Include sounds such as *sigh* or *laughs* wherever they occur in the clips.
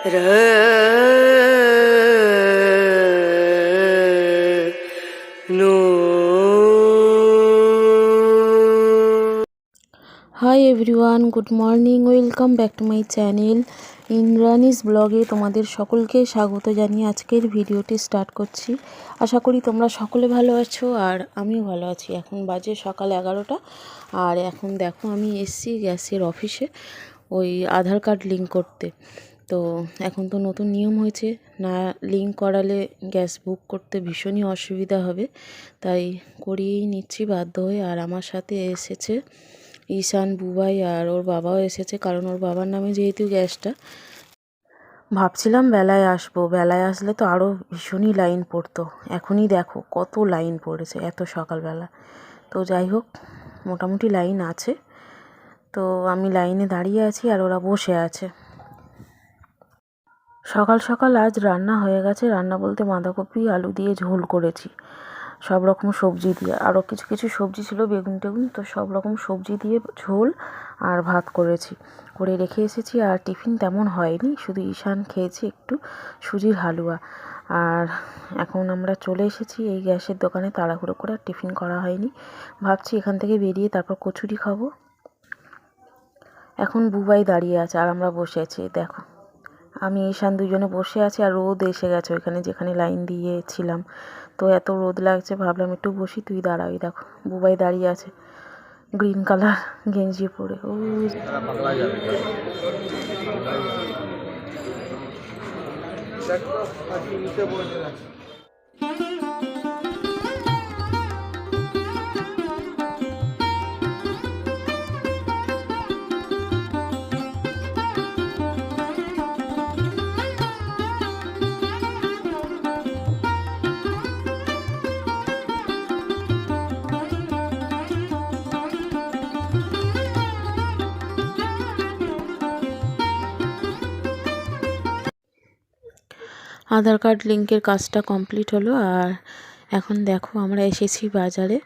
Hi everyone good morning welcome back to my channel Indrani's ব্লগে তোমাদের সকলকে স্বাগত জানিয়ে আজকের ভিডিওটি স্টার্ট করছি। আশা করি তোমরা সকলে ভালো আছো আর আমিও ভালো আছি। এখন বাজে সকাল এগারোটা আর এখন দেখো আমি এসছি গ্যাসের অফিসে ওই আধার কার্ড লিঙ্ক করতে। তো এখন তো নতুন নিয়ম হয়েছে, না লিঙ্ক করালে গ্যাস বুক করতে ভীষণই অসুবিধা হবে। তাই করিয়েই নিচ্ছি বাধ্য হয়ে। আর আমার সাথে এসেছে ঈশান বুবাই আর ওর বাবাও এসেছে, কারণ ওর বাবার নামে যেহেতু গ্যাসটা। ভাবছিলাম বেলায় আসব। বেলায় আসলে তো আরও ভীষণই লাইন পড়তো। এখনই দেখো কত লাইন পড়েছে, এত সকালবেলা। তো যাই হোক, মোটামুটি লাইন আছে। তো আমি লাইনে দাঁড়িয়ে আছি আর ওরা বসে আছে। সকাল সকাল আজ রান্না হয়ে গেছে। রান্না বলতে বাঁধাকপি, আলু দিয়ে ঝোল করেছি। সব রকম সবজি দিয়ে। আরও কিছু কিছু সবজি ছিল, বেগুন টেগুন, তো সব রকম সবজি দিয়ে ঝোল আর ভাত করেছি। করে রেখে এসেছি আর টিফিন তেমন হয়নি, শুধু ঈশান খেয়েছি একটু সুজির হালুয়া। আর এখন আমরা চলে এসেছি এই গ্যাসের দোকানে, তাড়াহুড়ো করে আর টিফিন করা হয়নি। ভাবছি এখান থেকে বেরিয়ে তারপর কচুরি খাব। এখন বুবাই দাঁড়িয়ে আছে আর আমরা বসে আছি, দেখো। আমি ঈশান দুজনে বসে আছি আর রোদ এসে গেছে ওইখানে যেখানে লাইন দিয়েছিলাম। তো এত রোদ লাগছে, ভাবলাম একটু বসি, তুই দাঁড়াবি দেখো, বুবাই দাঁড়িয়ে আছে গ্রিন কালার গেঞ্জি পরে। ও। আধার কার্ড লিঙ্কের কাজটা কমপ্লিট হলো আর এখন দেখো আমরা এসেছি বাজারে।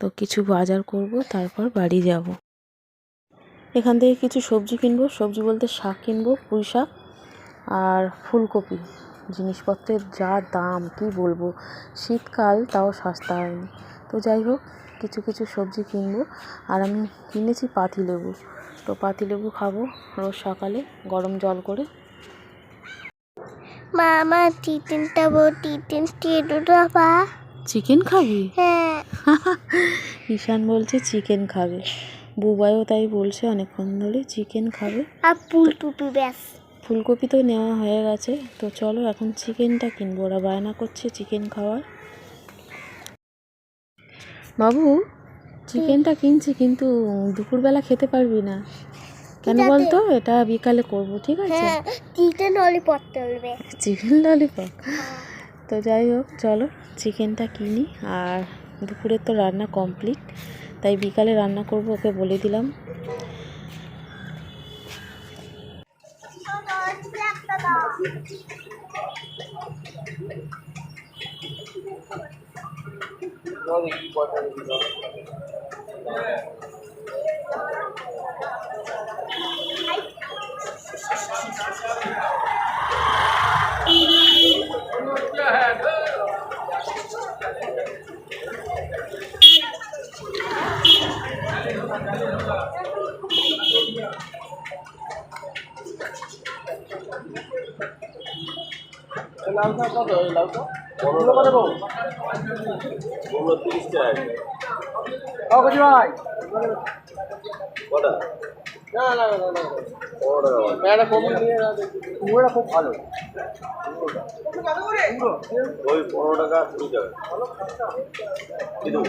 তো কিছু বাজার করব, তারপর বাড়ি যাব। এখান থেকে কিছু সবজি কিনবো, সবজি বলতে শাক কিনবো, পুঁই শাক আর ফুলকপি। জিনিসপত্রের যা দাম, কি বলব? শীতকাল, তাও সস্তা হয়নি। তো যাই হোক, কিছু কিছু সবজি কিনবো। আর আমি কিনেছি পাতিলেবু। তো পাতিলেবু খাব রোজ সকালে, গরম জল করে। মামা টিফিনটা বউ টিফিন দুটো পা চিকেন খাবি? হ্যাঁ। *laughs* ঈশান বলছে চিকেন খাবে। বুবাইও তাই বলছে অনেকক্ষণ ধরে চিকেন খাবে। আর ফুলটুপি ব্যাস। ফুলকপি তো নেওয়া হয়ে গেছে। তো চলো এখন চিকেনটা কিনবো। ওরা বায়না করছে চিকেন খাওয়ার। বাবু চিকেনটা কিনছি কিন্তু দুপুরবেলা খেতে পারবি না। কেন। বলতো? এটা বিকালে করব ঠিক আছে? হ্যাঁ চিকেন ললিপপ চলবে চিকেন ললিপপ তো যাই হোক চলো চিকেনটা কিনি। আর দুপুরে তো রান্না কমপ্লিট তাই বিকালে রান্না করব ওকে বলে দিলাম। লাউটা কত? লাউটা পনেরো কত বউ। পনেরো খুব ভালো। ওই পনেরো টাকা কুড়ি টাকা। কি দেবো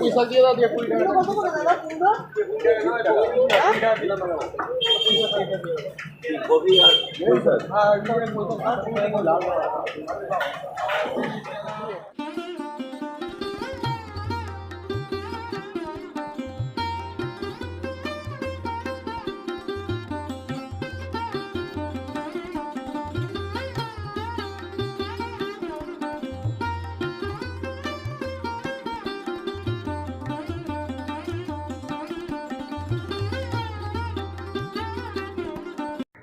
পয়সা দিয়ে দাও দিয়ে কুড়ি টাকা কপি আর পয়সা।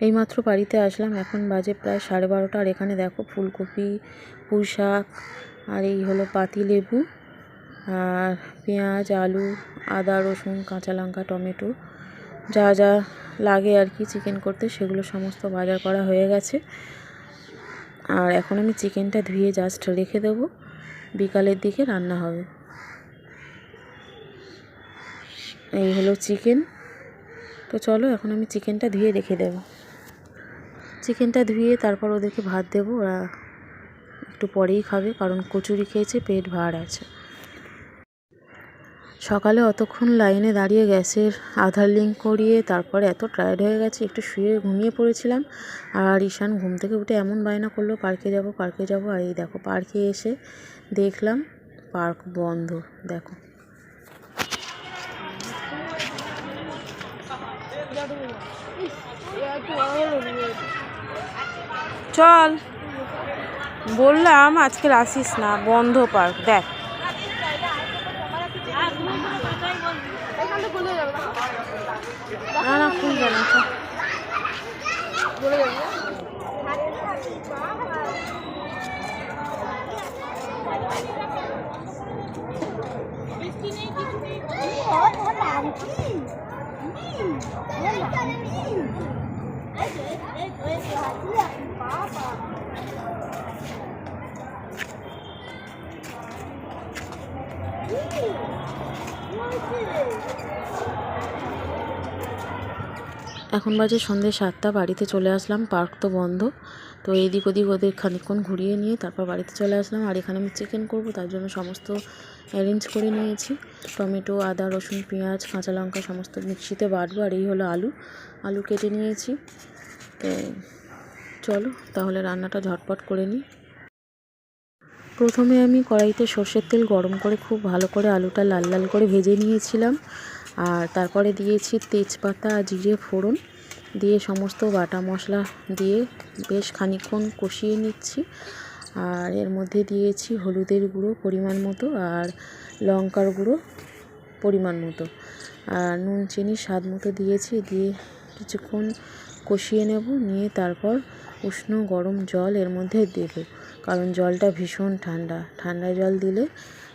এইমাত্র বাড়িতে আসলাম। এখন বাজে প্রায় সাড়ে বারোটা। আর এখানে দেখো ফুলকপি পুঁই শাক আর এই হলো পাতি লেবু, আর পেঁয়াজ, আলু, আদা, রসুন, কাঁচা লঙ্কা, টমেটো, যা যা লাগে আর কি চিকেন করতে, সেগুলো সমস্ত বাজার করা হয়ে গেছে। আর এখন আমি চিকেনটা ধুয়ে জাস্ট রেখে দেবো। বিকালের দিকে রান্না হবে। এই হলো চিকেন। তো চলো এখন আমি চিকেনটা ধুয়ে রেখে দেবো। চিকেনটা ধুয়ে তারপর ওদেরকে ভাত দেবো। ওরা একটু পরেই খাবে, কারণ কচুরি খেয়েছে, পেট ভার আছে। সকালে অতক্ষণ লাইনে দাঁড়িয়ে গ্যাসের আধার লিঙ্ক করিয়ে তারপরে এত টায়ার্ড হয়ে গেছে, একটু শুয়ে ঘুমিয়ে পড়েছিলাম। আর ঈশান ঘুম থেকে উঠে এমন বায়না করল, পার্কে যাব পার্কে যাব। আর এই দেখো, পার্কে এসে দেখলাম পার্ক বন্ধ, দেখো। চল। বললাম আজকে আসিস না বন্ধ পার্ক দেখ। না না খুলবে না এখন বাজে সন্ধ্যে সাতটা, বাড়িতে চলে আসলাম, পার্ক তো বন্ধ। তো এদিক ওদিক ওদের খানিকক্ষণ ঘুরিয়ে নিয়ে তারপর বাড়িতে চলে আসলাম। আর এখানে আমি চিকেন করব, তার জন্য সমস্ত অ্যারেঞ্জ করে নিয়েছি। টমেটো, আদা, রসুন, পেঁয়াজ, কাঁচা লঙ্কা সমস্ত মিক্সিতে বাটবো, আর এই হলো আলু। আলু কেটে নিয়েছি। তো চলো, তাহলে রান্নাটা ঝটপট করে নিই। প্রথমে আমি কড়াইতে সর্ষের তেল গরম করে খুব ভালো করে আলুটা লাল লাল করে ভেজে নিয়েছিলাম। আর তারপরে দিয়েছি তেজপাতা, জিরে, ফোড়ন দিয়ে সমস্ত বাটা মশলা দিয়ে বেশ খানিকক্ষণ কষিয়ে নিচ্ছি। আর এর মধ্যে দিয়েছি হলুদের গুঁড়ো পরিমাণ মতো আর লঙ্কার গুঁড়ো পরিমাণ মতো। আর নুন, চিনি, স্বাদ মতো দিয়েছি, দিয়ে কিছুক্ষণ কষিয়ে নেব, নিয়ে তারপর উষ্ণ গরম জল এর মধ্যে দেব। কারণ জলটা ভীষণ ঠান্ডা। ঠান্ডা জল দিলে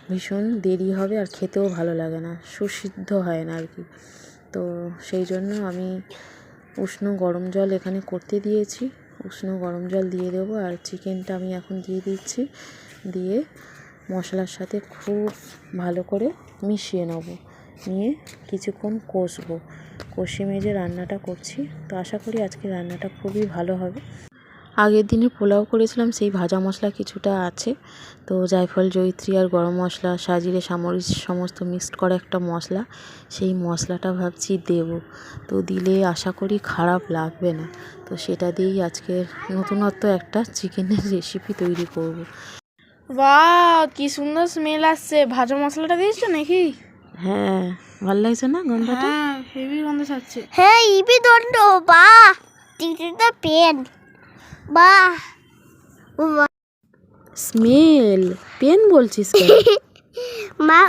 ভীষণ দেরি হবে আর খেতেও ভালো লাগে না, সুসিদ্ধ হয় না আর কি তো সেই জন্য আমি উষ্ণ গরম জল এখানে করতে দিয়েছি। উষ্ণ গরম জল দিয়ে দেবো আর চিকেনটা আমি এখন দিয়ে দিচ্ছি। দিয়ে মশলার সাথে খুব ভালো করে মিশিয়ে নেব। নিয়ে কিছুক্ষণ কষবো। কষি মেজে রান্নাটা করছি। তো আশা করি আজকে রান্নাটা খুবই ভালো হবে। আগের দিনে পোলাও করেছিলাম সেই ভাজা মশলা কিছুটা আছে। তো জায়ফল জয়িত্রী আর গরম মশলা সাজিরে সামরিচ সমস্ত মিক্সড করা একটা মশলা সেই মশলাটা ভাবছি দেব। তো দিলে আশা করি খারাপ লাগবে না। তো সেটা দিয়েই আজকের নতুনত্ব একটা চিকেনের রেসিপি তৈরি করব। বাহ কি সুন্দর স্মেল আসছে। ভাজা মশলাটা দিয়েছ নাকি? হ্যাঁ ভালো লাগছে না গন্ধটা? হ্যাঁ হেভি গন্ধ ছাড়ছে। হ্যাঁ ইবি দণ্ড বা টিটিটা পেন। বা স্মেল। পেন বলছিস কেন? *laughs* মা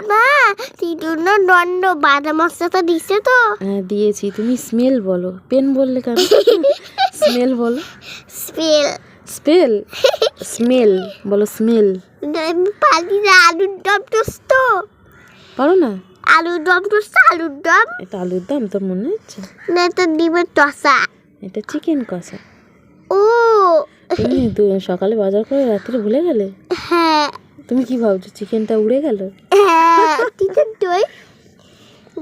টিটুন দণ্ড বাদা মশলাটা দিছে তো। হ্যাঁ দিয়েছি। তুমি স্মেল বলো। পেন বললে কেন? স্মেল বলো। Spell spell smell. বলো স্মেল। *laughs* পালি না আলুর দম টোস্ট পারো না? আলুর দম টোস্ট আলুর দম। এটা আলুর দাম তোর মনে হচ্ছে? না তো ডিমের টসা এটা চিকেন কষা। ও। তুমি সকালে বাজার করে রাত্রে ভুলে গেলে? হ্যাঁ। তুমি কি ভাবছ চিকেনটা উড়ে গেল? হ্যাঁ তুই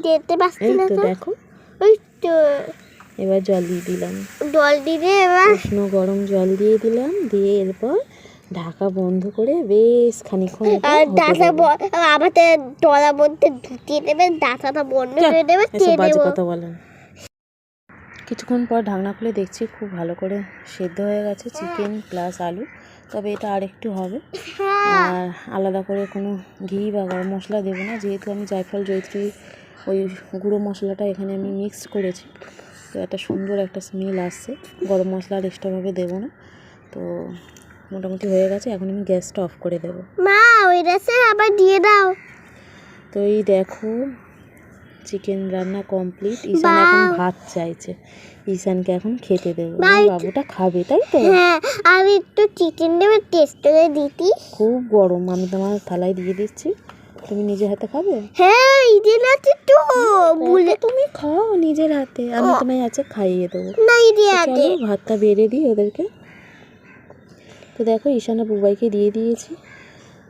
যেতে পারছি না তো দেখো। ওই তো। এবার জল দিয়ে দিলাম। জল দিলে এবার। উষ্ণ গরম জল দিয়ে দিলাম। দিয়ে এরপর ঢাকা বন্ধ করে বেশ হতে ডাটা। আমাদের তলার মধ্যে ঢুকিয়ে দেবে ডাটাটা বন্ধ করে দেবে কথা বলেন। কিছুক্ষণ পর ঢাকনা খুলে দেখছি খুব ভালো করে সেদ্ধ হয়ে গেছে চিকেন প্লাস আলু। তবে এটা আরেকটু হবে। আর আলাদা করে কোনো ঘি বা গরম মশলা দেবো না। যেহেতু আমি জায়ফল জয়ত্রী ওই গুঁড়ো মশলাটা এখানে আমি মিক্স করেছি। তো একটা সুন্দর একটা স্মেল আসছে। গরম মশলা আর এক্সট্রাভাবে দেবো না। তো মোটামুটি হয়ে গেছে। এখন আমি গ্যাসটা অফ করে দেবো। মা ওই আবার দিয়ে দাও। তো এই দেখো চিকেন রান্না কমপ্লিট ঈশান এখন ভাত চাইছে। ঈশানকে এখন খেতে দেবো। আমার বাবুটা খাবে তাই তো? হ্যাঁ আর একটু চিকেন দেবে টেস্ট করে দিতি। খুব গরম। আমি তোমার থালায় দিয়ে দিচ্ছি। তুমি নিজের হাতে খাবে? হ্যাঁ ইদিন আছে তো বলে তুমি খাও নিজের হাতে। আমি তোমায় আছে খাইয়ে দেবো। না ইদি তো আছে চলো ভাতটা বেড়ে দিই ওদেরকে। তো দেখো ঈশানা বুবাইকে দিয়ে দিয়েছি।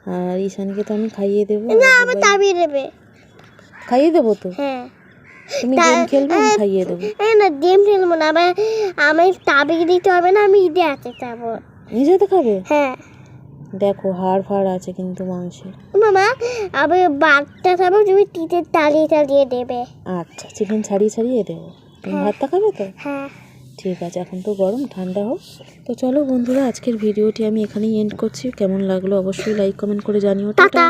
আর ঈশানকে তো আমি খাইয়ে দেবো। না বুবাই- তাবিয়ে দেবে। খাইয়ে দেবো তো? হ্যাঁ। তুমি গেম খেলবে আমি হ্যাঁ। খাইয়ে দেবো। না গেম খেলব না আবার আমি তাবিয়ে দিতে হবে না আমি ঈদে আছে যাব। নিজে খাবে? হ্যাঁ। দেখো হাড় ফাড় আছে কিন্তু মামা বাঘটা খাব তুমি টিটের দেবে। আচ্ছা চিকেন ছাড়িয়ে ছাড়িয়ে দেবো। তুমি ভাতটা খাবে তো? হ্যাঁ। ঠিক আছে এখন তো গরম ঠান্ডা হোক। তো চলো বন্ধুরা আজকের ভিডিওটি আমি এখানেই এন্ড করছি। কেমন লাগল অবশ্যই লাইক কমেন্ট করে জানিও। টাটা।